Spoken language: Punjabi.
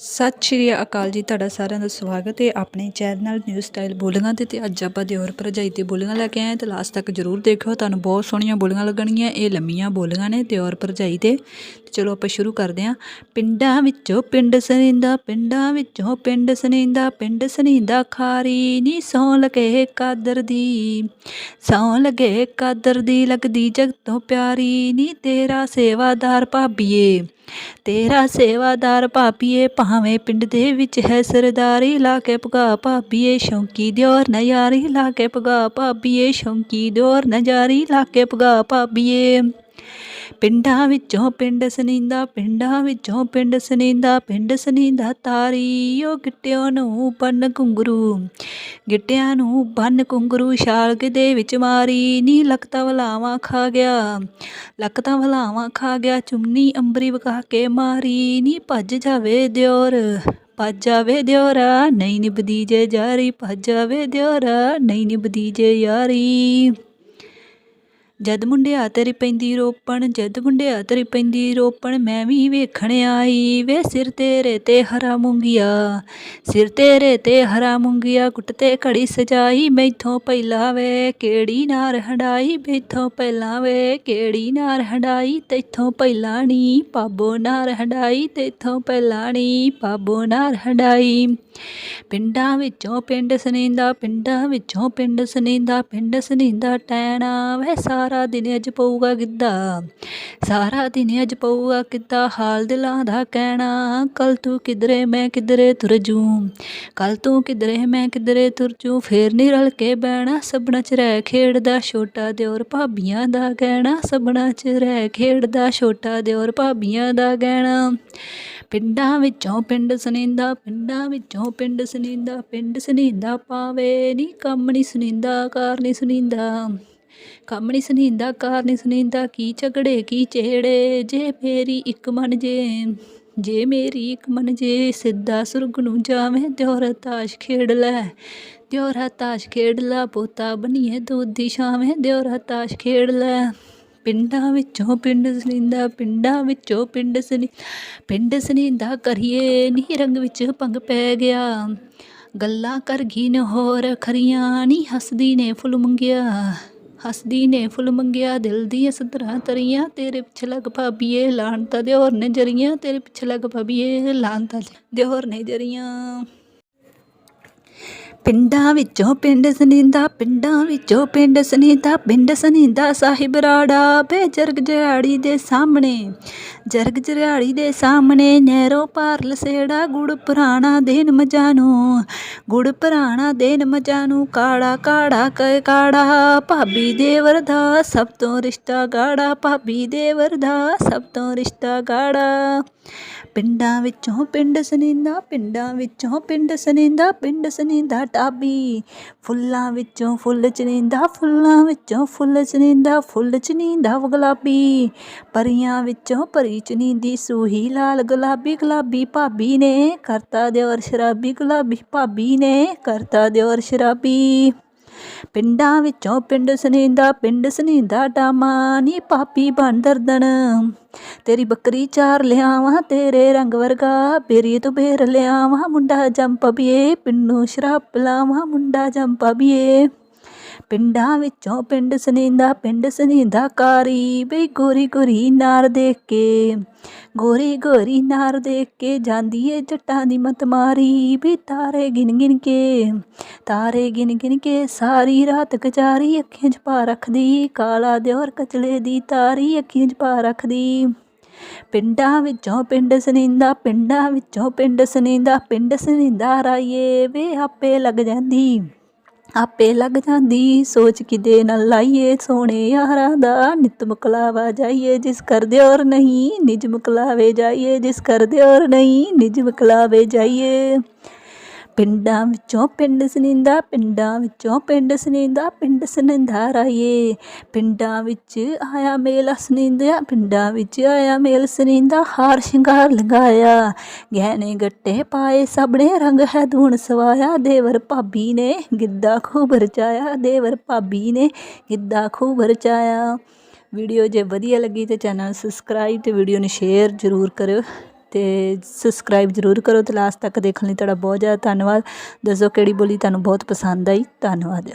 ਸਤਿ ਸ਼੍ਰੀ ਅਕਾਲ ਜੀ, ਤੁਹਾਡਾ ਸਾਰਿਆਂ ਦਾ ਸਵਾਗਤ ਹੈ ਆਪਣੇ ਚੈਨਲ ਨਿਊ ਸਟਾਈਲ ਬੋਲੀਆਂ ਤੇ ਤੇ ਅੱਜ ਆਪਾਂ ਦਿਓਰ ਭਰਜਾਈ ਤੇ ਬੋਲੀਆਂ ਲੈ ਕੇ ਆਏ ਹਾਂ ਤੇ ਲਾਸਟ ਤੱਕ ਜਰੂਰ ਦੇਖਿਓ, ਤੁਹਾਨੂੰ ਬਹੁਤ ਸੋਹਣੀਆਂ ਬੋਲੀਆਂ ਲੱਗਣਗੀਆਂ, ਇਹ ਲੰਮੀਆਂ ਬੋਲੀਆਂ ਨੇ ਦਿਓਰ ਭਰਜਾਈ ਤੇ ਚਲੋ ਆਪਾਂ ਸ਼ੁਰੂ ਕਰਦੇ ਹਾਂ। ਪਿੰਡਾਂ ਵਿੱਚੋਂ ਪਿੰਡ ਸਨਿੰਦਾ, ਪਿੰਡਾਂ ਵਿੱਚੋਂ ਪਿੰਡ ਸਨਿੰਦਾ ਪਿੰਡ ਸਨਿੰਦਾ, ਖਾਰੀ ਨੀ ਸੌ ਲਗੇ ਕਾਦਰ ਦੀ। ਸੌ ਲਗੇ ਕਾਦਰ ਦੀ ਲੱਗਦੀ ਜਗ ਤੋਂ ਪਿਆਰੀ ਨੀ ਤੇਰਾ ਸੇਵਾਦਾਰ ਭਾਬੀਏ। ਤੇਰਾ ਸੇਵਾਦਾਰ ਭਾਬੀਏ ਭਾਵੇਂ ਪਿੰਡ ਦੇ ਵਿੱਚ ਹੈ ਸਰਦਾਰੀ, ਲਾ ਕੇ ਪਗਾ ਭਾਬੀਏ, ਸ਼ੌਂਕੀ ਦਿਓਰ ਨਜ਼ਾਰੀ, ਲਾ ਕੇ ਪਗਾ ਭਾਬੀਏ, ਸ਼ੌਂਕੀ ਦਿਓਰ ਨਜ਼ਾਰੀ, ਲਾ ਕੇ ਪਗਾ ਭਾਬੀਏ। ਪਿੰਡਾਂ ਵਿੱਚੋਂ ਪਿੰਡ ਸਨੀਂਦਾ, ਪਿੰਡਾਂ ਵਿੱਚੋਂ ਪਿੰਡ ਸਨੀਂਦਾ ਪਿੰਡ ਸਨੀਂਦਾ ਤਾਰੀ, ਉਹ ਗਿੱਟਿਆਂ ਨੂੰ ਬੰਨ ਘੁੰਗਰੂ, ਗਿੱਟਿਆਂ ਨੂੰ ਬੰਨ ਘੁੰਗਰੂ ਛਾਲਗ ਦੇ ਵਿੱਚ ਮਾਰੀ, ਨੀ ਲਖਤਾ ਵਲਾਵਾਂ ਖਾ ਗਿਆ, ਲਖਤਾ ਵਲਾਵਾਂ ਖਾ ਗਿਆ, ਚੁੰਨੀ ਅੰਬਰੀ ਵਗਾ ਕੇ ਮਾਰੀ, ਨੀ ਭੱਜ ਜਾਵੇ ਦਿਓਰ, ਭੱਜ ਜਾਵੇ ਦਿਓਰਾ, ਨਹੀਂ ਨਿਭਦੀ ਜੇ ਜਾਰੀ ਭੱਜ ਜਾਵੇ ਦਿਓਰਾ, ਨਹੀਂ ਨਿਭਦੀ ਜੇ ਯਾਰੀ। ਜਦ ਮੁੰਡਿਆ ਤੇਰੀ ਪੈਂਦੀ ਰੋਪਣ, ਜਦ ਮੁੰਡਿਆ ਤੇਰੀ ਪੈਂਦੀ ਰੋਪਣ, ਮੈਂ ਵੀ ਵੇਖਣ ਆਈ ਵੇ ਸਿਰ ਤੇਰੇ ਤੇ ਹਰਾ ਮੁੰਗੀਆ। ਸਿਰ ਤੇਰੇ ਤੇ ਹਰਾ ਮੁੰਗੀਆ, ਗੁੱਟ ਤੇ ਘੜੀ ਸਜਾਈ, ਮੈਥੋਂ ਪਹਿਲਾਂ ਵੇ ਕਿਹੜੀ ਨਾਰ ਹੰਡਾਈ, ਮੈਥੋਂ ਪਹਿਲਾਂ ਵੇ ਕਿਹੜੀ ਨਾਰ ਹੰਡਾਈ, ਤੈਥੋਂ ਪਹਿਲਾਂ ਨੀ ਪਾਬੋ ਨਾਰ ਹੰਡਾਈ, ਤੈਥੋਂ ਪਹਿਲਾਂ ਨੀ ਪਾਬੋ ਨਾਰ ਹੰਡਾਈ। ਪਿੰਡਾਂ ਵਿੱਚੋਂ ਪਿੰਡ ਸਨੀਂਦਾ, ਪਿੰਡਾਂ ਵਿੱਚੋਂ ਪਿੰਡ ਸਨੀਂਦਾ ਪਿੰਡ ਸਨੀਂਦਾ ਟੈਣਾ ਵੇ ਸਾਰ ਸਾਰਾ ਦਿਨ ਅੱਜ ਪਊਗਾ ਗਿੱਧਾ, ਸਾਰਾ ਦਿਨ ਅੱਜ ਪਊਗਾ ਕਿੱਦਾਂ ਹਾਲ ਦਿਲਾਂ ਦਾ ਕਹਿਣਾ ਕੱਲ ਤੂੰ ਕਿਧਰੇ ਮੈਂ ਕਿਧਰੇ ਤੁਰ ਜੂ ਕੱਲ ਤੂੰ ਕਿਧਰੇ ਮੈਂ ਕਿਧਰੇ ਤੁਰ ਜੂ ਫੇਰ ਨਹੀਂ ਰਲ ਕੇ ਬਹਿਣਾ, ਸਭਨਾ ਚ ਰਹਿ ਖੇਡਦਾ ਛੋਟਾ ਦਿਓਰ ਭਾਬੀਆਂ ਦਾ ਕਹਿਣਾ ਸਭਨਾ ਚ ਰਹਿ ਖੇਡਦਾ ਛੋਟਾ ਦਿਓਰ ਭਾਬੀਆਂ ਦਾ ਕਹਿਣਾ ਪਿੰਡਾਂ ਵਿੱਚੋਂ ਪਿੰਡ ਸਨੀਂਦਾ ਪਿੰਡਾਂ ਵਿੱਚੋਂ ਪਿੰਡ ਸਨੀਂਦਾ ਪਿੰਡ ਸਨੀਂਦਾ ਪਾਵੇ ਨੀ ਕੰਮ ਨੀ ਸਨੀਂਦਾ ਕਾਰ ਨੀ ਸਨੀਂਦਾ ਕੰਮ ਨੀ ਸਨੀਂਦਾ, ਕਾਰ ਨੀ ਸਨੀਂਦਾ, ਕੀ ਝਗੜੇ, ਕੀ ਚਿਹੜੇ ਜੇ ਮੇਰੀ ਇੱਕ ਮਨ ਜੇ ਜੇ ਮੇਰੀ ਇੱਕ ਮਨ ਜੇ, ਸਿੱਧਾ ਸੁਰਗ ਨੂੰ ਜਾਵੇਂ, ਦਿਓਰ ਤਾਸ਼ ਖੇਡ ਲੈ। ਦਿਓਰਾ ਤਾਸ਼ ਖੇਡ ਲੈ, ਪੋਤਾ ਬਣੀਏ ਦੁੱਧ ਦੀ ਛਾਵੇਂ, ਦਿਓਰਾ ਤਾਸ਼ ਖੇਡ ਲੈ। ਪਿੰਡਾਂ ਵਿੱਚੋਂ ਪਿੰਡ ਸਨੀਂਦਾ, ਪਿੰਡਾਂ ਵਿੱਚੋਂ ਪਿੰਡ ਸਨੀ, ਪਿੰਡ ਸਨੀਂਦਾ ਕਰੀਏ ਨੀ ਰੰਗ ਵਿੱਚ ਭੰਗ ਪੈ ਗਿਆ। ਗੱਲਾਂ ਕਰ ਗਈ ਹੋਰ ਖਰੀਆਂ ਨੀ ਹੱਸਦੀ ਨੇ ਫੁੱਲ ਮੰਗਿਆ। ਹੱਸਦੀ ਨੇ ਫੁੱਲ ਮੰਗਿਆ, ਦਿਲ ਦੀਆਂ ਸਦਰਾਂ ਤਰੀਆਂ, ਤੇਰੇ ਪਿੱਛੇ ਲੱਗ ਭਾਬੀਏ ਲਾਣ ਤਾਂ ਦਿਓਰ ਨੇ ਜਰੀਆਂ, ਤੇਰੇ ਪਿੱਛੇ ਲੱਗ ਭਾਬੀਏ ਲਾਣ ਤਾਂ ਦਿਓਰ ਨੇ ਜਰੀਆਂ। ਪਿੰਡਾਂ ਵਿੱਚੋਂ ਪਿੰਡ ਸਨੀਂਦਾ, ਪਿੰਡਾਂ ਵਿੱਚੋਂ ਪਿੰਡ ਸਨੀਂਦਾ ਪਿੰਡ ਸਨੀਂਦਾ ਸਾਹਿਬ ਰਾੜਾ ਬੇ ਜਰਗ ਜਰਾੜੀ ਦੇ ਸਾਹਮਣੇ। ਜਰਗ ਜਰਾੜੀ ਦੇ ਸਾਹਮਣੇ ਨਹਿਰੋਂ ਪਾਰ ਲਸੇੜਾ, ਗੁੜ ਪੁਰਾਣਾ ਦੇਨ ਮਜਾਂ ਗੁੜ ਪੁਰਾਣਾ ਦੇਨ ਮਜਾਂ ਕਾੜਾ ਕਾੜਾ ਕੈ ਕਾੜਾ। ਭਾਬੀ ਦੇਵਰ ਦਾ ਸਭ ਤੋਂ ਰਿਸ਼ਤਾ ਗਾੜਾ। ਭਾਬੀ ਦੇਵਰ ਦਾ ਸਭ ਤੋਂ ਰਿਸ਼ਤਾ ਗਾੜਾ। ਪਿੰਡਾਂ ਵਿੱਚੋਂ ਪਿੰਡ ਸਨੀਂਦਾ, ਪਿੰਡਾਂ ਵਿੱਚੋਂ ਪਿੰਡ ਸਨੀਂਦਾ ਪਿੰਡ ਸਨੀਂਦਾ ਟਾਬੀ ਫੁੱਲਾਂ ਵਿੱਚੋਂ ਫੁੱਲ ਚਨੀਂਦਾ ਫੁੱਲਾਂ ਵਿੱਚੋਂ ਫੁੱਲ ਚਨੀਂਦਾ ਫੁੱਲ ਚਨੀਂਦਾ ਗੁਲਾਬੀ। ਪਰੀਆਂ ਵਿੱਚੋਂ ਪਰੀ ਚਨੀਂਦੀ ਸੂਹੀ ਲਾਲ ਗੁਲਾਬੀ ਗੁਲਾਬੀ ਭਾਬੀ ਨੇ ਕਰਤਾ ਦਿਓਰ ਸ਼ਰਾਬੀ, ਗੁਲਾਬੀ ਭਾਬੀ ਨੇ ਕਰਤਾ ਦਿਓਰ ਸ਼ਰਾਬੀ। ਪਿੰਡਾਂ ਵਿੱਚੋਂ ਪਿੰਡ ਸਨੀਂਦਾ ਪਿੰਡ ਸਨੀਂਦਾ ਡਾਮਾ ਨੀ ਪਾਪੀ ਬਣ ਬੰਦਰਦਣ ਤੇਰੀ ਬੱਕਰੀ ਚਾਰ ਲਿਆਵਾਂ, ਤੇਰੇ ਰੰਗ ਵਰਗਾ ਬੇਰੀ ਤੋਂ ਬੇਰ ਲਿਆਵਾਂ। ਮੁੰਡਾ ਜੰਪ ਪੀਏ ਪਿੰਨੂ ਸ਼ਰਾਬ ਪਿਲਾਵਾਂ, ਮੁੰਡਾ ਜੰਪ ਪੀਏ ਪਿੰਡਾਂ ਵਿੱਚੋਂ ਪਿੰਡ ਸਨੀਂਦਾ ਪਿੰਡ ਸਨੀਂਦਾ ਕਾਰੀ ਬਈ ਗੋਰੀ ਗੋਰੀ ਨਾਰ ਦੇਖ ਕੇ। ਗੋਰੀ ਗੋਰੀ ਨਾਰ ਦੇਖ ਕੇ ਜਾਂਦੀ ਏ ਜੱਟਾਂ ਦੀ ਮਤ ਮਾਰੀ ਵੀ ਤਾਰੇ ਗਿਣ ਗਿਣ ਕੇ। ਤਾਰੇ ਗਿਣ ਗਿਣ ਕੇ ਸਾਰੀ ਰਾਤ ਕਚਾਰੀ ਅੱਖੀਆਂ 'ਚ ਪਾ ਰੱਖਦੀ, ਕਾਲਾ ਦਿਓਰ ਕਚਲੇ ਦੀ ਤਾਰੀ ਅੱਖੀਆਂ 'ਚ ਪਾ ਰੱਖਦੀ। ਪਿੰਡਾਂ ਵਿੱਚੋਂ ਪਿੰਡ ਸਨੀਂਦਾ, ਪਿੰਡਾਂ ਵਿੱਚੋਂ ਪਿੰਡ ਸਨੀਂਦਾ ਪਿੰਡ ਸਨੀਂਦਾ ਰਾਈਏ ਵੇ ਆਪੇ ਲੱਗ ਜਾਂਦੀ। ਆਪੇ ਲੱਗ ਜਾਂਦੀ, ਸੋਚ ਕਿਦੇ ਨਾਲ ਲਾਈਏ ਸੋਹਣੇ ਯਾਰਾਂ ਦਾ। ਨਿਤ ਮੁਕਲਾਵਾ ਜਾਈਏ ਜਿਸ ਕਰਦੇ ਔਰ ਨਹੀਂ, ਨਿਜ ਮੁਕਲਾਵੇ ਜਾਈਏ ਜਿਸ ਕਰਦੇ ਔਰ ਨਹੀਂ, ਨਿਜ ਮੁਕਲਾਵੇ ਜਾਈਏ। ਪਿੰਡਾਂ ਵਿੱਚੋਂ ਪਿੰਡ ਸਨੀਂਦਾ, ਪਿੰਡਾਂ ਵਿੱਚੋਂ ਪਿੰਡ ਸਨੀਂਦਾ, ਪਿੰਡ ਸੁਨਿੰਦਾ ਰਾਈਏ। ਪਿੰਡਾਂ ਵਿੱਚ ਆਇਆ ਮੇਲ ਸਨੀਂਦਾ ਪਿੰਡਾਂ ਵਿੱਚ ਆਇਆ ਮੇਲ ਸੁਨਿੰਦਾ, ਹਾਰ ਸ਼ਿੰਗਾਰ ਲਗਾਇਆ। ਗਹਿਣੇ ਗੱਟੇ ਪਾਏ ਸਭ ਨੇ ਰੰਗ ਹੈ ਧੂਣ ਸਵਾਇਆ। ਦੇਵਰ ਭਾਬੀ ਨੇ ਗਿੱਧਾ ਖੂਬ ਰਚਾਇਆ। ਦੇਵਰ ਭਾਬੀ ਨੇ ਗਿੱਧਾ ਖੂਬ ਰਚਾਇਆ। ਵੀਡੀਓ ਜੇ ਵਧੀਆ ਲੱਗੀ ਤੇ ਚੈਨਲ ਸਬਸਕ੍ਰਾਈਬ ਤੇ ਵੀਡੀਓ ਨੂੰ ਸ਼ੇਅਰ ਜ਼ਰੂਰ ਕਰਿਓ। ਅਤੇ ਸਬਸਕ੍ਰਾਈਬ ਜ਼ਰੂਰ ਕਰੋ ਅਤੇ ਲਾਸਟ ਤੱਕ ਦੇਖਣ ਲਈ ਤੁਹਾਡਾ ਬਹੁਤ ਜ਼ਿਆਦਾ ਧੰਨਵਾਦ। ਦੱਸੋ ਕਿਹੜੀ ਬੋਲੀ ਤੁਹਾਨੂੰ ਬਹੁਤ ਪਸੰਦ ਆਈ? ਧੰਨਵਾਦ।